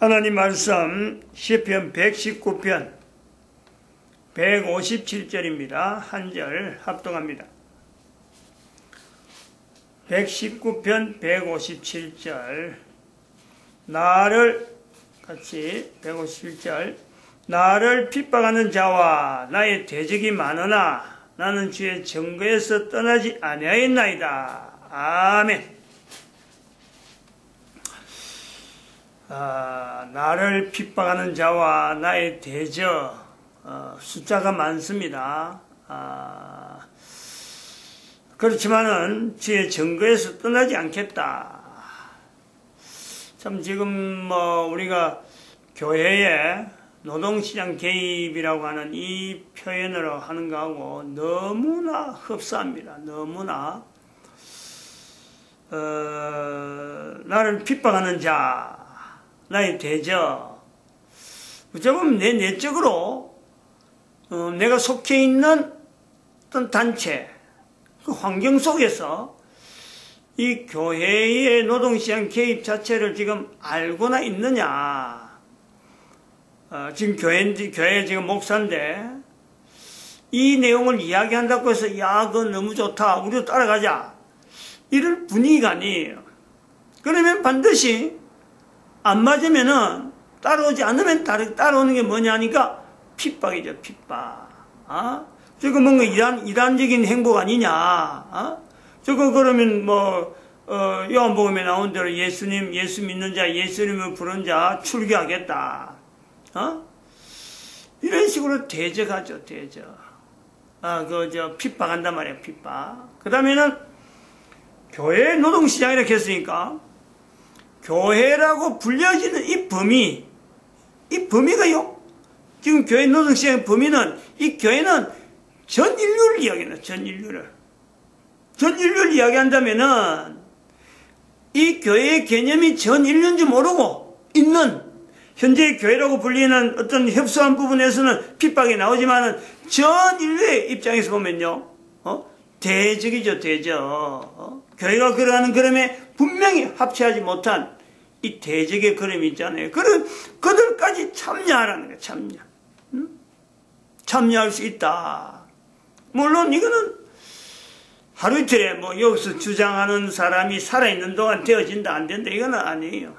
하나님 말씀 시편 119편 157절입니다. 한 절 합동합니다. 119편 157절 나를 같이 157절 나를 핍박하는 자와 나의 대적이 많으나 나는 주의 정거에서 떠나지 아니하였나이다. 아멘. 아, 나를 핍박하는 자와 나의 대적 어, 숫자가 많습니다. 아, 그렇지만은 주의 증거에서 떠나지 않겠다. 참 지금 뭐 우리가 교회에 노동시장 개입이라고 하는 이 표현으로 하는 거하고 너무나 흡사합니다. 너무나 어, 나를 핍박하는 자, 나의 대적. 어쩌면 내 내적으로 어, 내가 속해 있는 어떤 단체, 그 환경 속에서 이 교회의 노동시장 개입 자체를 지금 알고나 있느냐. 어, 지금 교회, 교회 지금 목사인데 이 내용을 이야기한다고 해서 야, 그거 너무 좋다. 우리도 따라가자. 이럴 분위기가 아니에요. 그러면 반드시 안 맞으면은 따라오지 않으면 따라, 따라오는 게 뭐냐 하니까 핍박이죠, 핍박. 어? 저거 뭔가 이단, 이단적인 행복 아니냐. 어? 저거 그러면 뭐, 어, 요한복음에 나온 대로 예수님, 예수 믿는 자, 예수님을 부른 자 출교하겠다. 어? 이런 식으로 대적하죠, 대적. 아, 그, 저, 핍박한단 말이야, 핍박. 그 다음에는 교회 노동시장 이렇게 했으니까 교회라고 불려지는 이 범위, 이 범위가요. 지금 교회 노동시장의 범위는 이 교회는 전 인류를 이야기하는 전 인류를. 전 인류를 이야기한다면은 이 교회의 개념이 전 인류인지 모르고 있는 현재 교회라고 불리는 어떤 협소한 부분에서는 핍박이 나오지만은 전 인류의 입장에서 보면요. 어? 대적이죠, 대적. 어? 교회가 걸어가는 걸음에 분명히 합치하지 못한 이 대적의 걸음이 있잖아요. 그런, 그들까지 참여하라는 거예요, 참여. 응? 참여할 수 있다. 물론 이거는 하루 이틀에 뭐 여기서 주장하는 사람이 살아있는 동안 되어진다, 안 된다, 이거는 아니에요.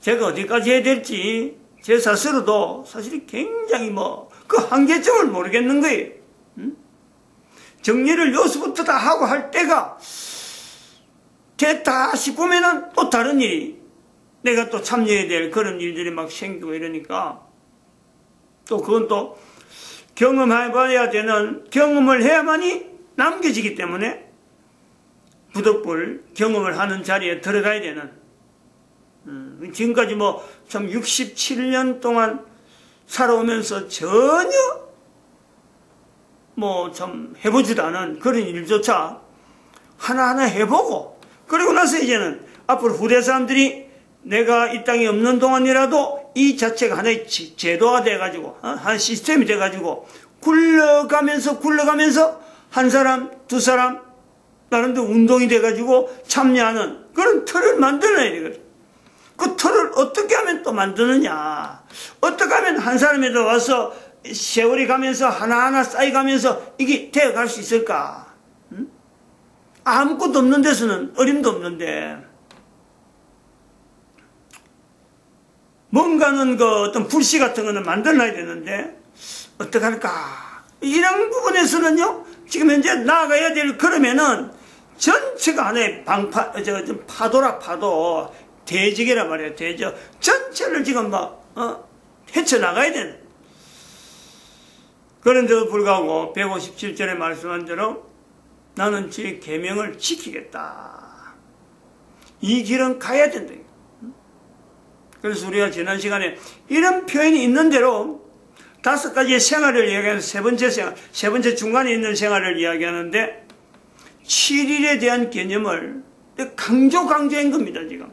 제가 어디까지 해야 될지 제 스스로도 사실 굉장히 뭐 그 한계점을 모르겠는 거예요. 응? 정리를 여기서부터 다 하고 할 때가 됐다 싶으면은 또 다른 일이 내가 또 참여해야 될 그런 일들이 막 생기고 이러니까 또 그건 또 경험해봐야 되는 경험을 해야만이 남겨지기 때문에 부득불 경험을 하는 자리에 들어가야 되는. 음, 지금까지 뭐 참 67년 동안 살아오면서 전혀 뭐 참 해보지도 않은 그런 일조차 하나하나 해보고 그리고 나서 이제는 앞으로 후대 사람들이 내가 이 땅에 없는 동안이라도 이 자체가 하나의 제도화 돼가지고 어? 한 시스템이 돼가지고 굴러가면서 굴러가면서 한 사람 두 사람 나름대로 운동이 돼가지고 참여하는 그런 틀을 만들어야 되거든. 그 틀을 어떻게 하면 또 만드느냐. 어떻게 하면 한 사람이 더 와서 세월이 가면서 하나하나 쌓여가면서 이게 되어갈 수 있을까? 응? 아무것도 없는 데서는 어림도 없는데 뭔가는 그 어떤 불씨 같은 거는 만들어야 되는데 어떡할까? 이런 부분에서는요 지금 현재 나아가야 될 그러면은 전체가 하나의 방파 저, 저 파도라 파도 대적이란 말이에요 대적 전체를 지금 막 어, 헤쳐나가야 되는 그런데도 불구하고 157절에 말씀한 대로 나는 제 계명을 지키겠다. 이 길은 가야 된다. 그래서 우리가 지난 시간에 이런 표현이 있는 대로 다섯 가지의 생활을 이야기하는 세 번째 생활, 세 번째 중간에 있는 생활을 이야기하는데 7일에 대한 개념을 강조 강조한 겁니다, 지금.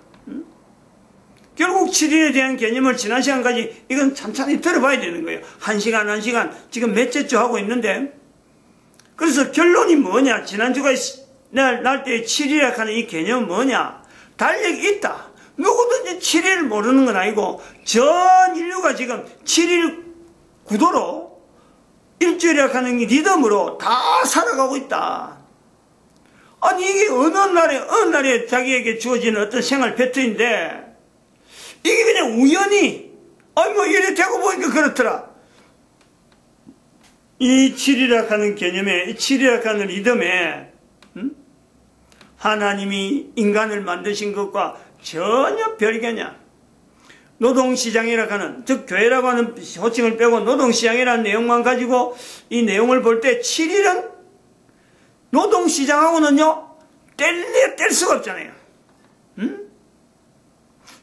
결국 7일에 대한 개념을 지난 시간까지 이건 찬찬히 들어봐야 되는 거예요. 한 시간, 한 시간, 지금 몇째 주 하고 있는데, 그래서 결론이 뭐냐? 지난주가 날, 날때 7일이라 하는 이 개념은 뭐냐? 달력이 있다. 누구든지 7일을 모르는 건 아니고 전 인류가 지금 7일 구도로 일주일이라 하는 리듬으로 다 살아가고 있다. 아니 이게 어느 날에 어느 날에 자기에게 주어지는 어떤 생활 패턴인데 이게 그냥 우연히 아니 뭐 이래 되고 보니까 그렇더라. 이 7이라 하는 개념에 이 7이라 하는 리듬에 음? 하나님이 인간을 만드신 것과 전혀 별개냐. 노동시장이라고 하는, 즉, 교회라고 하는 호칭을 빼고 노동시장이라는 내용만 가지고 이 내용을 볼 때 7일은 노동시장하고는요, 뗄래, 뗄 수가 없잖아요. 음?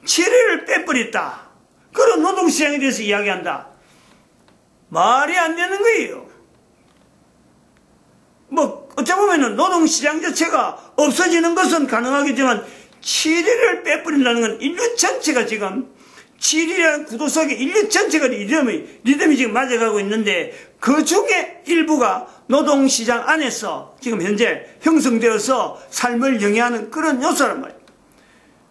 7일을 빼버렸다. 그런 노동시장에 대해서 이야기한다. 말이 안 되는 거예요. 뭐, 어쩌보면은 노동시장 자체가 없어지는 것은 가능하겠지만, 7일을 빼버린다는 건 인류 전체가 지금 7일이라는 구도 속에 인류 전체가 리듬이, 리듬이 지금 맞아가고 있는데 그 중에 일부가 노동시장 안에서 지금 현재 형성되어서 삶을 영위하는 그런 요소란 말이에요.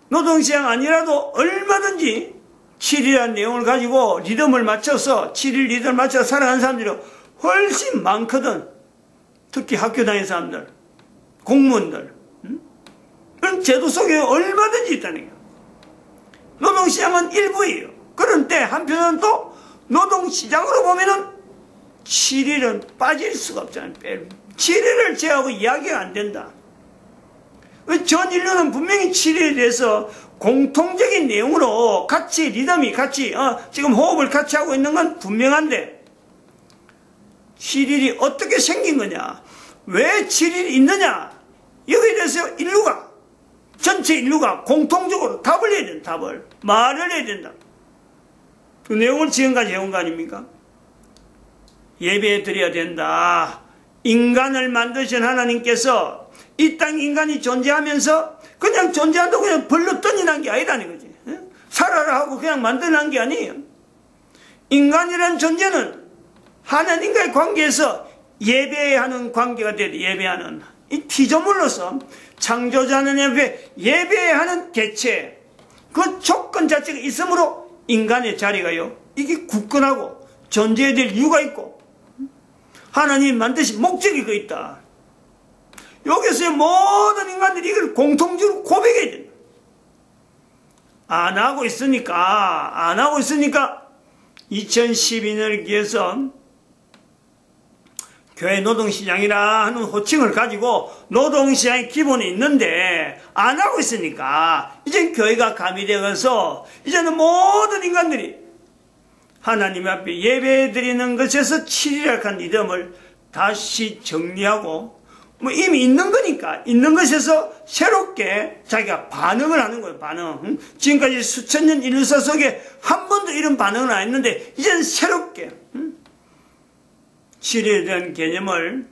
노동시장 아니라도 얼마든지 7일이라는 내용을 가지고 리듬을 맞춰서 7일 리듬을 맞춰서 살아가는 사람들이 훨씬 많거든. 특히 학교 다니는 사람들, 공무원들. 그런 제도 속에 얼마든지 있다는 거예요. 노동시장은 일부예요. 그런데 한편은 또 노동시장으로 보면은 7일은 빠질 수가 없잖아요. 7일을 제하고 이야기가 안 된다. 전 인류는 분명히 7일에 대해서 공통적인 내용으로 같이 리듬이 같이 어, 지금 호흡을 같이 하고 있는 건 분명한데 7일이 어떻게 생긴 거냐 왜 7일이 있느냐? 여기에 대해서 인류가 전체 인류가 공통적으로 답을 해야 된다 답을. 말을 해야 된다. 그 내용을 지금까지 해온 거 아닙니까? 예배 드려야 된다. 인간을 만드신 하나님께서 이 땅 인간이 존재하면서 그냥 존재한다고 그냥 벌러 떠니난 게 아니라는 거지. 살아라 하고 그냥 만들어난 게 아니에요. 인간이란 존재는 하나님과의 관계에서 예배하는 관계가 돼, 예배하는. 이 피조물로서 창조자는 예배, 예배하는 개체, 그 조건 자체가 있으므로 인간의 자리가요, 이게 굳건하고 존재해야 될 이유가 있고, 하나님 만드신 목적이 그 있다. 여기서의 모든 인간들이 이걸 공통적으로 고백해야 된다. 안 하고 있으니까, 안 하고 있으니까 2012년을 기해서 교회 노동시장이라 하는 호칭을 가지고 노동시장의 기본이 있는데 안 하고 있으니까 이제 교회가 가미되어서 이제는 모든 인간들이 하나님 앞에 예배 드리는 것에서 7일간 리듬을 다시 정리하고 뭐 이미 있는 거니까 있는 것에서 새롭게 자기가 반응을 하는 거예요. 반응. 응? 지금까지 수천 년 인류사 속에 한 번도 이런 반응은 안 했는데 이제는 새롭게 응? 7일에 대한 개념을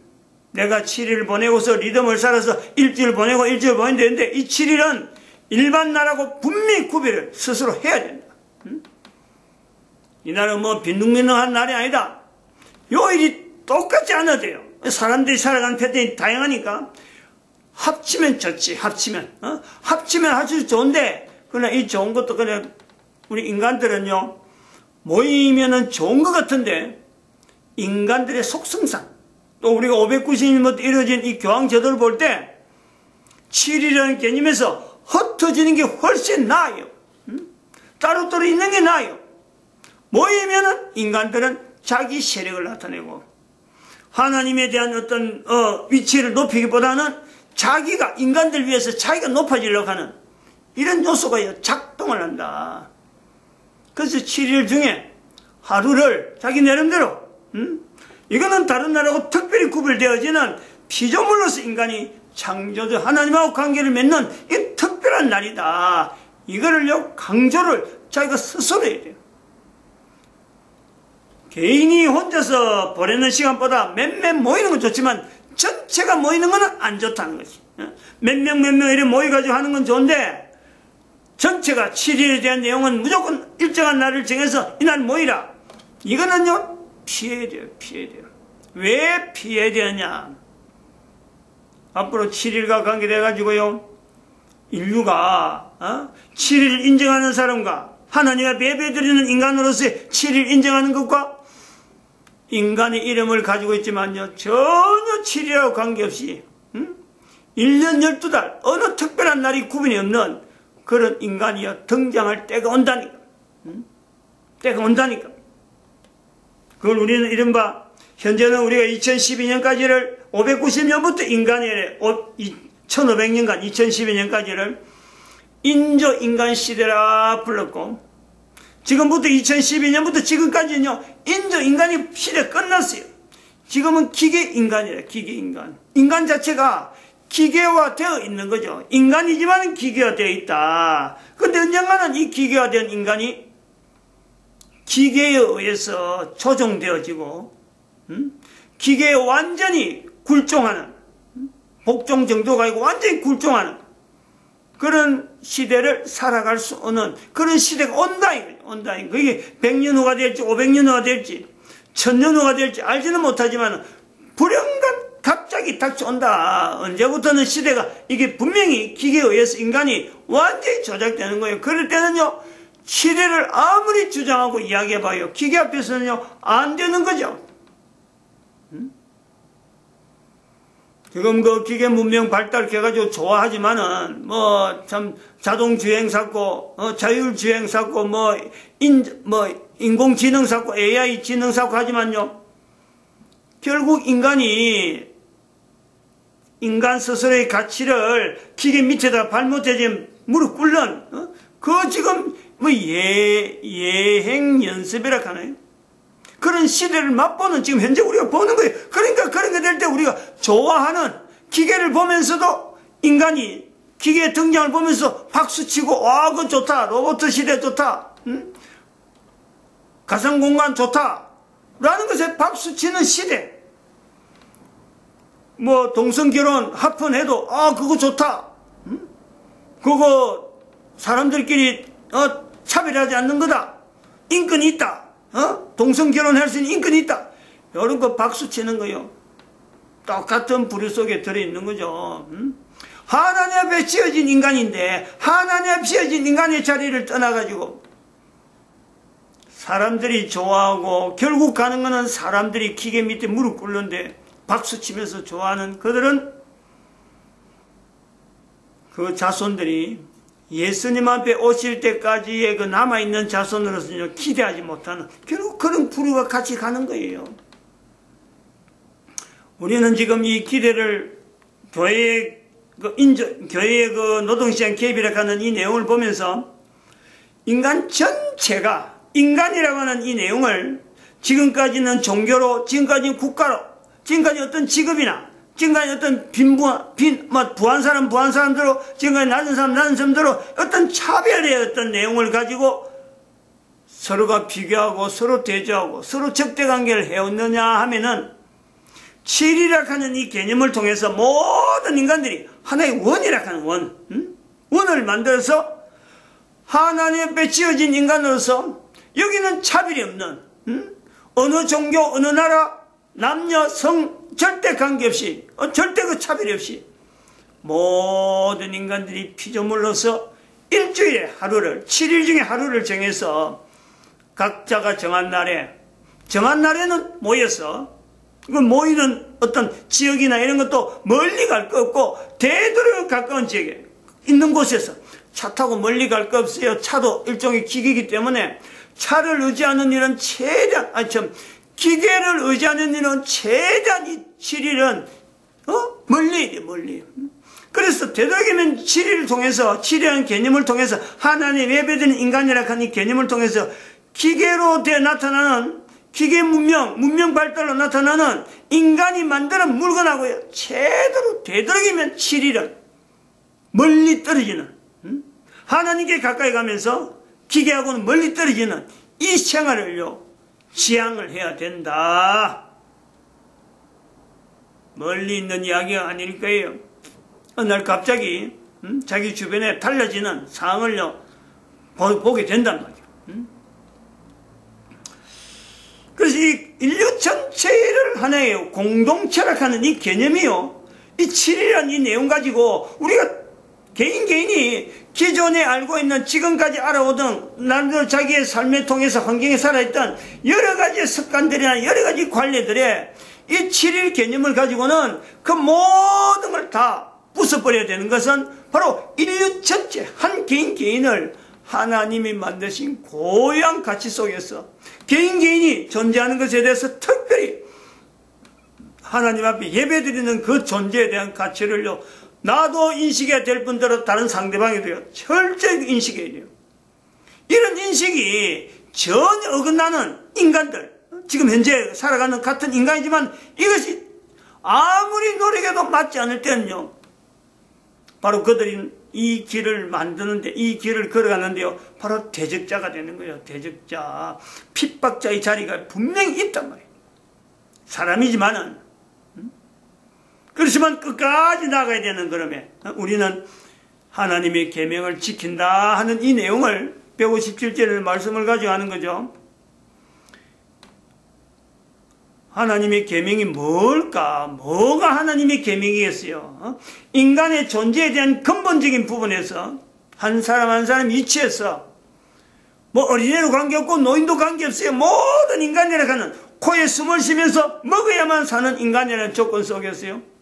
내가 7일 보내고서 리듬을 살아서 일주일 보내고 일주일 보내야 되는데 이 7일은 일반 날하고 분명히 구별을 스스로 해야 된다. 응? 이 날은 뭐 빈둥빈둥한 날이 아니다. 요일이 똑같지 않아도 돼요. 사람들이 살아가는 패턴이 다양하니까 합치면 좋지 합치면 어? 합치면 아주 좋은데 그러나 이 좋은 것도 그냥 우리 인간들은요 모이면은 좋은 것 같은데 인간들의 속성상 또 우리가 590년부터 이루어진 이 교황 제도를 볼 때 7이라는 개념에서 흩어지는 게 훨씬 나아요 음? 따로따로 있는 게 나아요 모이면은 인간들은 자기 세력을 나타내고 하나님에 대한 어떤 어, 위치를 높이기보다는 자기가 인간들 위해서 자기가 높아지려고 하는 이런 요소가 작동을 한다. 그래서 7일 중에 하루를 자기 나름대로 음? 이거는 다른 나라하고 특별히 구별되어지는 피조물로서 인간이 창조주 하나님하고 관계를 맺는 이 특별한 날이다. 이거를요 강조를 자기가 스스로 해야 돼요. 개인이 혼자서 보내는 시간보다 몇몇 모이는 건 좋지만 전체가 모이는 건 안 좋다는 거지. 몇 명 몇 명 이렇게 모여가지고 하는 건 좋은데 전체가 7일에 대한 내용은 무조건 일정한 날을 정해서 이날 모이라. 이거는요 피해야 돼요. 왜 피해야 되느냐. 앞으로 7일과 관계돼가지고요 인류가 어? 7일 인정하는 사람과 하나님 앞에 예배드리는 인간으로서의 7일 인정하는 것과 인간의 이름을 가지고 있지만요 전혀 7일하고 관계없이 음? 1년 12달 어느 특별한 날이 구분이 없는 그런 인간이여 등장할 때가 온다니까 음? 때가 온다니까 그걸 우리는 이른바 현재는 우리가 2012년까지를 590년부터 인간의 1500년간 2012년까지를 인조 인간 시대라 불렀고 지금부터 2012년부터 지금까지는요 인조 인간이 시대 끝났어요. 지금은 기계 인간이라 기계 인간. 인간 자체가 기계화 되어 있는 거죠. 인간이지만 기계화 되어 있다. 근데 언젠가는 이 기계화된 인간이 기계에 의해서 조종되어지고 음? 기계에 완전히 굴종하는 음? 복종 정도가 아니고 완전히 굴종하는 그런 시대를 살아갈 수 없는 그런 시대가 온다 온다 그게 100년 후가 될지 500년 후가 될지 1000년 후가 될지 알지는 못하지만 불현간 갑자기 닥쳐온다. 언제부터는 시대가 이게 분명히 기계에 의해서 인간이 완전히 조작되는 거예요. 그럴 때는요. 시대를 아무리 주장하고 이야기해봐요. 기계 앞에서는요. 안 되는 거죠. 지금 그 기계 문명 발달해가지고 좋아하지만은 뭐 참 자동 주행 샀고 어, 자율 주행 샀고 뭐 인 뭐 인공지능 샀고 AI 지능 샀고 하지만요 결국 인간이 인간 스스로의 가치를 기계 밑에다 발못해지 무릎 꿇는 어? 그 지금 뭐 예, 예행 연습이라 하나요? 그런 시대를 맛보는 지금 현재 우리가 보는 거예요. 그러니까 그런 게 될 때 우리가 좋아하는 기계를 보면서도 인간이 기계 등장을 보면서 박수치고 와, 그 좋다. 로봇 시대 좋다. 응? 가상공간 좋다. 라는 것에 박수치는 시대. 뭐 동성결혼 합헌해도 아 그거 좋다. 응? 그거 사람들끼리 어, 차별하지 않는 거다. 인권이 있다. 어? 동성 결혼할 수 있는 인권이 있다. 이런 거 박수 치는 거요. 똑같은 부류 속에 들어있는 거죠. 음? 하나님 앞에 지어진 인간인데 하나님 앞에 지어진 인간의 자리를 떠나가지고 사람들이 좋아하고 결국 가는 거는 사람들이 기계 밑에 무릎 꿇는데 박수 치면서 좋아하는 그들은 그 자손들이 예수님 앞에 오실 때까지의 그 남아있는 자손으로서 기대하지 못하는 결국 그런 부류가 같이 가는 거예요. 우리는 지금 이 기대를 교회의 그 인정, 교회의 그 노동시장 개입이라고 하는 이 내용을 보면서 인간 전체가 인간이라고 하는 이 내용을 지금까지는 종교로, 지금까지는 국가로, 지금까지 어떤 직업이나 지금까지 어떤 빈부한, 빈, 뭐, 부한 사람, 부한 사람대로, 지금까지 낮은 사람, 낮은 사람대로 어떤 차별의 어떤 내용을 가지고 서로가 비교하고 서로 대조하고 서로 적대 관계를 해왔느냐 하면은 7이라 하는 이 개념을 통해서 모든 인간들이 하나의 원이라 하는 원, 음? 원을 만들어서 하나님 앞에 지어진 인간으로서 여기는 차별이 없는, 음? 어느 종교, 어느 나라, 남녀, 성, 절대 관계없이 어, 절대 그 차별이 없이 모든 인간들이 피조물로서 일주일에 하루를 7일 중에 하루를 정해서 각자가 정한 날에 정한 날에는 모여서 그 모이는 어떤 지역이나 이런 것도 멀리 갈 거 없고 대도로 가까운 지역에 있는 곳에서 차 타고 멀리 갈 거 없어요. 차도 일종의 기기이기 때문에 차를 의지하는 일은 최대한 아니 참 기계를 의지하는 일은 최대한 이 7일은 어? 멀리 멀리 그래서 되도록이면 7일을 통해서 7일이라는 개념을 통해서 하나님 예배드리는 인간이라 하는 개념을 통해서 기계로 되 나타나는 기계 문명, 문명 발달로 나타나는 인간이 만드는 물건하고요. 제대로 되도록이면 7일은 멀리 떨어지는 하나님께 가까이 가면서 기계하고는 멀리 떨어지는 이 생활을요. 지향을 해야 된다. 멀리 있는 이야기가 아닐 거예요. 어느 날 갑자기 음? 자기 주변에 달라지는 상황을요 보 게 된단 말이죠. 음? 그래서 이 인류 전체를 하나의 공동체라 하는 이 개념이요. 이 7이라는 이 내용 가지고 우리가 개인 개인이 기존에 알고 있는 지금까지 알아오던 나름대로 자기의 삶을 통해서 환경에 살아있던 여러 가지 습관들이나 여러 가지 관례들의 이 7일 개념을 가지고는 그 모든 걸 다 부숴버려야 되는 것은 바로 인류 전체 한 개인 개인을 하나님이 만드신 고유한 가치 속에서 개인 개인이 존재하는 것에 대해서 특별히 하나님 앞에 예배드리는 그 존재에 대한 가치를요 나도 인식해야 될 분들은 다른 상대방에도요. 철저히 인식해야 돼요. 이런 인식이 전혀 어긋나는 인간들 지금 현재 살아가는 같은 인간이지만 이것이 아무리 노력해도 맞지 않을 때는요 바로 그들이 이 길을 만드는데 이 길을 걸어가는데요 바로 대적자가 되는 거예요. 대적자 핍박자의 자리가 분명히 있단 말이에요. 사람이지만은 그렇지만 끝까지 나가야 되는 그러면 우리는 하나님의 계명을 지킨다 하는 이 내용을 157절의 말씀을 가지고 하는 거죠 하나님의 계명이 뭘까? 뭐가 하나님의 계명이겠어요? 어? 인간의 존재에 대한 근본적인 부분에서 한 사람 한 사람 이치에서 뭐 어린애도 관계없고 노인도 관계없어요. 모든 인간이라 하는 코에 숨을 쉬면서 먹어야만 사는 인간이라는 조건 속에서요.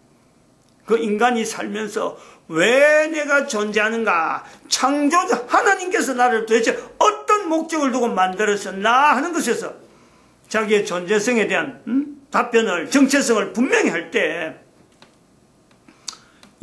그 인간이 살면서 왜 내가 존재하는가? 창조자 하나님께서 나를 도대체 어떤 목적을 두고 만들었었나 하는 것에서 자기의 존재성에 대한 음? 답변을 정체성을 분명히 할 때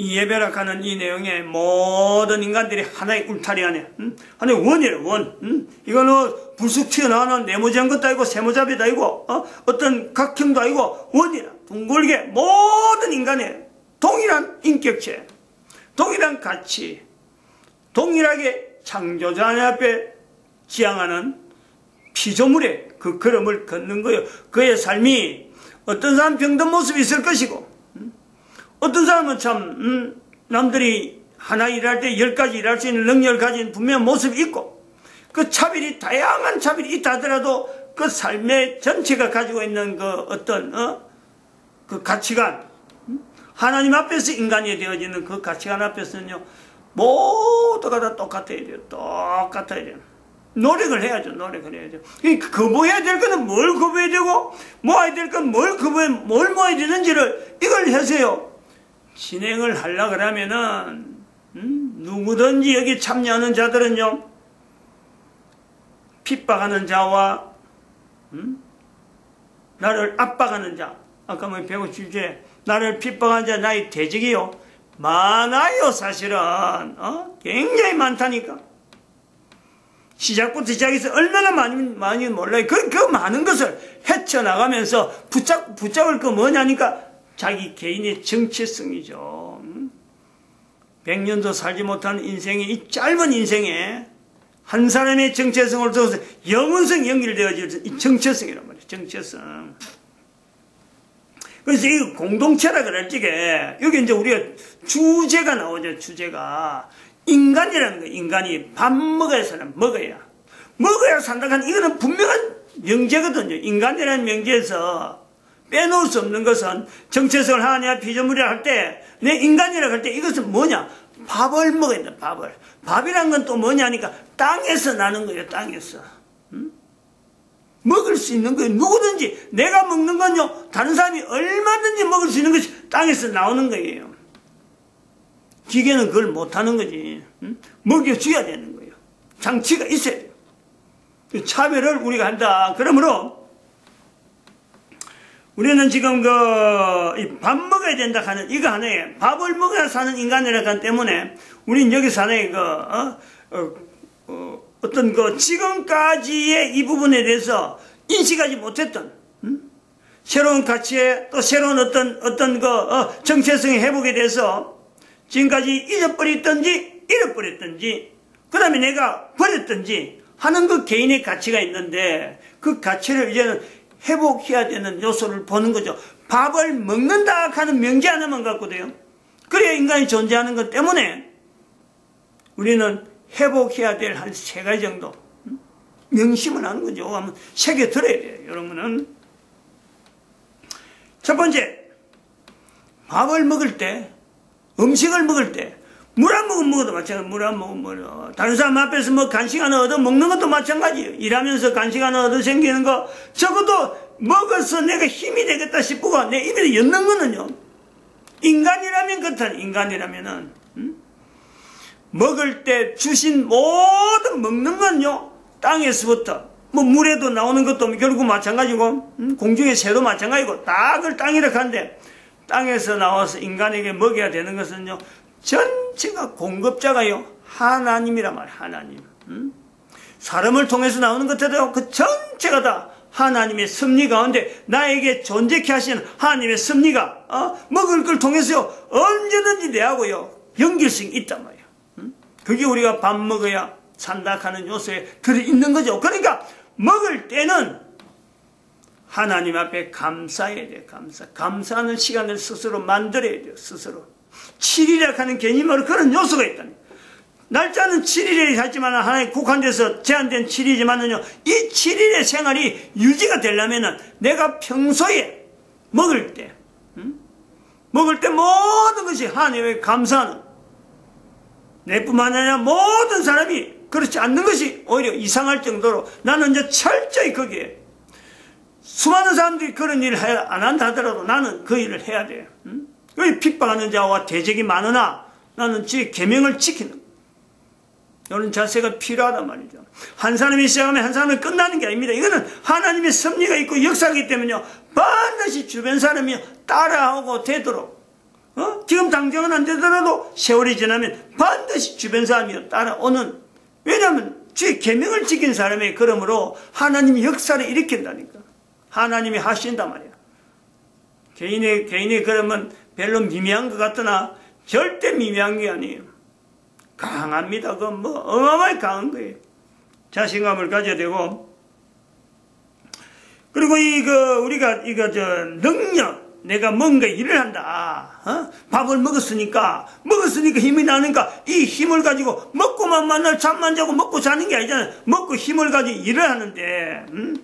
이 예배락하는 이 내용에 모든 인간들이 하나의 울타리 안에 음? 하나의 원이에요 원 음? 이거는 불쑥 튀어나오는 네모지한 것도 아니고 세모잡이도 아니고 어? 어떤 각형도 아니고 원이라 둥글게 모든 인간의 동일한 인격체 동일한 가치 동일하게 창조자 앞에 지향하는 피조물의 그 걸음을 걷는 거예요. 그의 삶이 어떤 사람 병든 모습이 있을 것이고 음? 어떤 사람은 참 음, 남들이 하나 일할 때 열 가지 일할 수 있는 능력을 가진 분명한 모습이 있고 그 차별이 다양한 차별이 있다 하더라도 그 삶의 전체가 가지고 있는 그 어떤 어? 그 가치관 음? 하나님 앞에서 인간이 되어지는 그 가치관 앞에서는요 모두가 다 똑같아야 돼요 똑같아야 돼요 노력을 해야죠. 노력을 해야죠. 거부해야 될 거는 뭘 거부해야 되고 모아야 될 건 뭘 거부해 뭘 모아야 되는지를 이걸 해서요. 진행을 하려 그러면은 음? 누구든지 여기 참여하는 자들은요. 핍박하는 자와 음? 나를 압박하는 자 아까 뭐 배고 주제 나를 핍박하는 자 나의 대적이요 많아요 사실은 어? 굉장히 많다니까 시작부터 시작해서 얼마나 많이, 많이 몰라요. 그, 그 많은 것을 헤쳐나가면서 붙잡, 붙잡을 거 뭐냐니까 자기 개인의 정체성이죠. 100년도 음? 살지 못한 인생의 이 짧은 인생에 한 사람의 정체성을 두어서 영원성 연결되어질 이 정체성이란 말이에요. 정체성. 그래서 이 공동체라 그럴 적에 여기 이제 우리가 주제가 나오죠. 주제가 인간이라는 거 인간이 밥 먹어야 사람 먹어야 먹어야 산다 는 이거는 분명한 명제거든요. 인간이라는 명제에서 빼놓을 수 없는 것은 정체성을 하냐 피조물이라 할 때 내 인간이라 할 때 이것은 뭐냐 밥을 먹어야 돼 밥을 밥이란 건 또 뭐냐니까 땅에서 나는 거예요 땅에서 음? 먹을 수 있는 거예요 누구든지 내가 먹는 건요 다른 사람이 얼마든지 먹을 수 있는 것이 땅에서 나오는 거예요 기계는 그걸 못하는 거지. 응? 먹여줘야 되는 거예요. 장치가 있어야 돼요. 그 차별을 우리가 한다. 그러므로 우리는 지금 그 밥 먹어야 된다 하는 이거 하나에 밥을 먹어야 사는 인간이라기 때문에 우리는 여기서 하나의 그 어, 어, 어, 어떤 그 지금까지의 이 부분에 대해서 인식하지 못했던 음? 새로운 가치에 또 새로운 어떤 어떤 그 어, 정체성의 회복에 대해서 지금까지 잊어버렸든지 잃어버렸든지 그 다음에 내가 버렸든지 하는 그 개인의 가치가 있는데 그 가치를 이제는 회복해야 되는 요소를 보는 거죠. 밥을 먹는다 하는 명제 하나만 갖고 돼요. 그래야 인간이 존재하는 것 때문에 우리는 회복해야 될 한 세 가지 정도 명심을 하는 거죠. 한번 새겨 들어야 돼요. 여러분은 첫 번째 밥을 먹을 때 음식을 먹을 때 물 안 먹으면 먹어도 마찬가지. 물 안 먹으면 뭐 다른 사람 앞에서 뭐 간식 하나 얻어 먹는 것도 마찬가지예요. 일하면서 간식 하나 얻어 생기는 거 적어도 먹어서 내가 힘이 되겠다 싶고 내 입에 엿는 거는요. 인간이라면 그렇다. 인간이라면은 음? 먹을 때 주신 모든 먹는 건요. 땅에서부터 뭐 물에도 나오는 것도 결국 마찬가지고 음? 공중의 새도 마찬가지고 다 그걸 땅이라 한데 땅에서 나와서 인간에게 먹여야 되는 것은요. 전체가 공급자가요. 하나님이란 말이에요. 하나님. 음? 사람을 통해서 나오는 것들도 그 전체가 다 하나님의 섭리 가운데 나에게 존재케 하시는 하나님의 섭리가 어? 먹을 걸 통해서요. 언제든지 내하고요. 연결성이 있단 말이에요. 음? 그게 우리가 밥 먹어야 산다 하는 요소에 들어있는 거죠. 그러니까 먹을 때는 하나님 앞에 감사해야 돼요. 감사. 감사하는 시간을 스스로 만들어야 돼요. 스스로. 7일이라 하는 개념으로 그런 요소가 있다니. 날짜는 7일에 하지만 하나님 국한돼서 제한된 7일이지만은요, 이 7일의 생활이 유지가 되려면은 내가 평소에 먹을 때, 음? 먹을 때 모든 것이 하나님에 감사하는, 내뿐만 아니라 모든 사람이 그렇지 않는 것이 오히려 이상할 정도로 나는 이제 철저히 거기에 수많은 사람들이 그런 일을 안 한다 하더라도 나는 그 일을 해야 돼. 응? 핍박하는 자와 대적이 많으나 나는 제 계명을 지키는 이런 자세가 필요하단 말이죠. 한 사람이 시작하면 한 사람이 끝나는 게 아닙니다. 이거는 하나님의 섭리가 있고 역사이기 때문에 반드시 주변 사람이 따라하고 되도록 어? 지금 당장은 안 되더라도 세월이 지나면 반드시 주변 사람이 따라오는 왜냐하면 주의 계명을 지킨 사람의 그러므로 하나님이 역사를 일으킨다니까. 하나님이 하신단 말이야. 개인의, 개인의 그러면 별로 미미한 것 같으나 절대 미미한 게 아니에요. 강합니다. 그건 뭐 어마어마하게 강한 거예요. 자신감을 가져야 되고 그리고 이거 우리가 이거 저 능력 내가 뭔가 일을 한다. 어? 밥을 먹었으니까 먹었으니까 힘이 나니까 이 힘을 가지고 먹고만 만날 잠만 자고 먹고 자는 게 아니잖아요. 먹고 힘을 가지고 일을 하는데 음?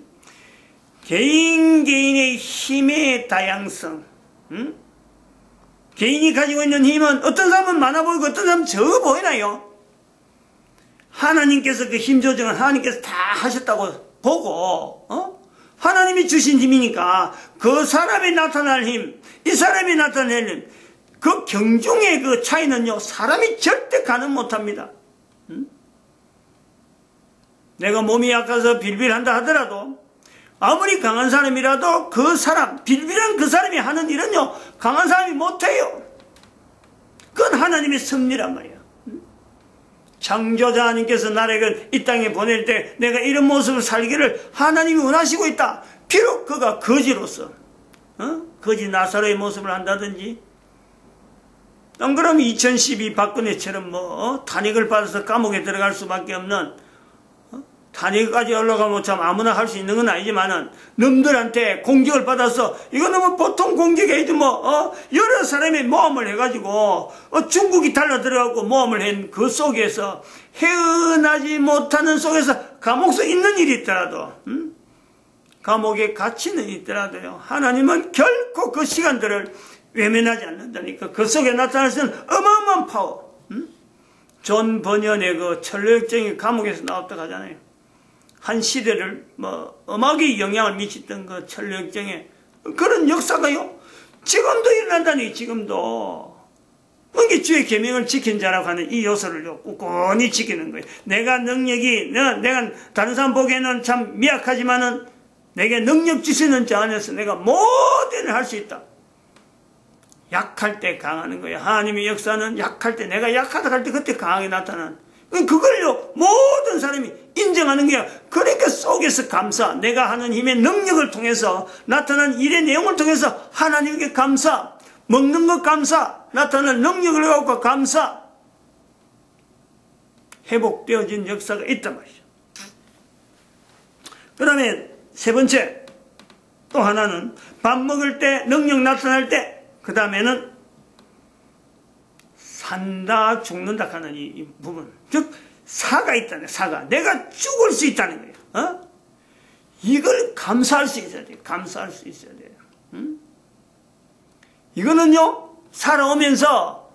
개인 개인의 힘의 다양성 음? 개인이 가지고 있는 힘은 어떤 사람은 많아 보이고 어떤 사람은 적어 보이나요? 하나님께서 그 힘 조정은 하나님께서 다 하셨다고 보고 어? 하나님이 주신 힘이니까 그 사람이 나타날 힘, 이 사람이 나타낼 힘, 그 경중의 그 차이는요, 사람이 절대 가능 못합니다. 응? 내가 몸이 약해서 빌빌한다 하더라도 아무리 강한 사람이라도 그 사람, 빌빌한 그 사람이 하는 일은요, 강한 사람이 못해요. 그건 하나님의 섭리란 말이야. 창조자 하나님께서 나를 이 땅에 보낼 때 내가 이런 모습을 살기를 하나님이 원하시고 있다. 비록 그가 거지로서, 어? 거지 나사로의 모습을 한다든지, 안 그러면 2012 박근혜처럼 뭐, 어? 탄핵을 받아서 감옥에 들어갈 수밖에 없는 탄핵까지 올라가면 참 아무나 할 수 있는 건 아니지만은 놈들한테 공격을 받아서 이거는 뭐 보통 공격이 뭐 어? 여러 사람이 모험을 해가지고 어, 중국이 달려 들어가고 모험을 한 그 속에서 헤어나지 못하는 속에서 감옥서 있는 일이 있더라도 음? 감옥에 갇히는 있더라도요 하나님은 결코 그 시간들을 외면하지 않는다니까 그 속에 있는 어마어마한 파워 음? 존 버년의 그 철로역정이 감옥에서 나왔다 하잖아요 한 시대를 뭐 음악에 영향을 미쳤던 그 천력정에 그런 역사가요. 지금도 일어난다니 지금도. 이게 주의 계명을 지킨 자라고 하는 이 요소를 꿋꿋이 지키는 거예요. 내가 능력이 내가, 내가 다른 사람 보기에는 참 미약하지만은 내게 능력 주시는 자 안에서 내가 모든 할 수 있다. 약할 때 강하는 거예요. 하나님의 역사는 약할 때 내가 약하다 할 때 그때 강하게 나타난 그걸요 모든 사람이 인정하는 게 그러니까 속에서 감사 내가 하는 힘의 능력을 통해서 나타난 일의 내용을 통해서 하나님께 감사 먹는 것 감사 나타난 능력을 갖고 감사. 회복되어진 역사가 있단 말이죠. 그 다음에 세 번째 또 하나는 밥 먹을 때 능력 나타날 때 그 다음에는 산다 죽는다 하는 이, 이 부분. 즉 사가 있다는 사가 내가 죽을 수 있다는 거예요 어? 이걸 감사할 수 있어야 돼요 감사할 수 있어야 돼요 응? 이거는요 살아오면서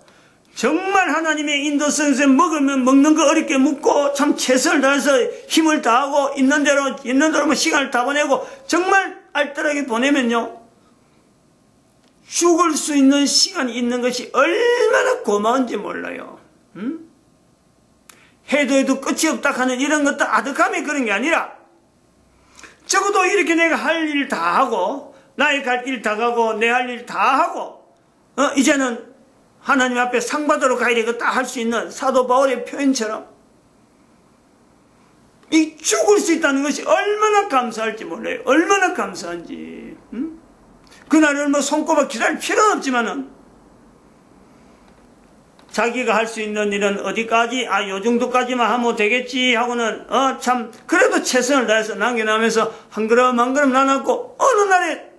정말 하나님의 인도성에서 먹으면 먹는 거 어렵게 묻고 참 최선을 다해서 힘을 다하고 있는 대로 있는 대로 뭐 시간을 다 보내고 정말 알뜰하게 보내면요 죽을 수 있는 시간이 있는 것이 얼마나 고마운지 몰라요. 응? 해도 해도 끝이 없다 하는 이런 것도 아득함이 그런 게 아니라 적어도 이렇게 내가 할 일 다 하고 나의 갈 길 다 가고 내 할 일 다 하고 어, 이제는 하나님 앞에 상 받으러 가야 되겠다 할 수 있는 사도 바울의 표현처럼 이 죽을 수 있다는 것이 얼마나 감사할지 몰라요. 얼마나 감사한지. 응? 그날을 뭐 손꼽아 기다릴 필요는 없지만은 자기가 할 수 있는 일은 어디까지? 아 요 정도까지만 하면 되겠지 하고는 어 참 그래도 최선을 다해서 남겨나면서 한 걸음 한 걸음 나눴고 어느 날에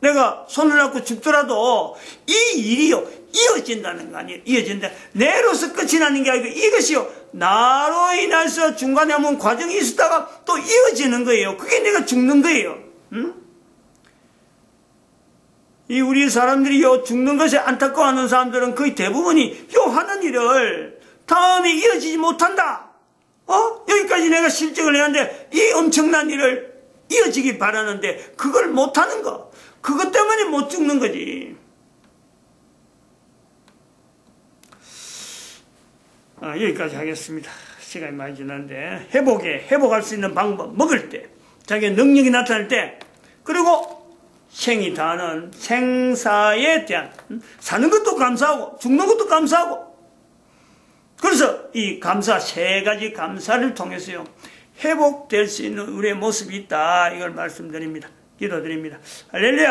내가 손을 잡고 죽더라도 이 일이요 이어진다는 거 아니에요? 이어진다. 내로서 끝이 나는 게 아니고 이것이요. 나로 인해서 중간에 한번 과정이 있었다가 또 이어지는 거예요. 그게 내가 죽는 거예요. 응? 이 우리 사람들이 요 죽는 것에 안타까워하는 사람들은 거의 대부분이 요 하는 일을 다음에 이어지지 못한다. 어? 여기까지 내가 실증을 했는데 이 엄청난 일을 이어지기 바라는데 그걸 못하는 거. 그것 때문에 못 죽는 거지. 아, 여기까지 하겠습니다. 시간이 많이 지났는데 회복에 회복할 수 있는 방법 먹을 때 자기의 능력이 나타날 때 그리고 생이 다는 생사에 대한 사는 것도 감사하고 죽는 것도 감사하고. 그래서 이 감사 세 가지 감사를 통해서요 회복될 수 있는 우리의 모습이 있다 이걸 말씀드립니다. 기도드립니다. 할렐루야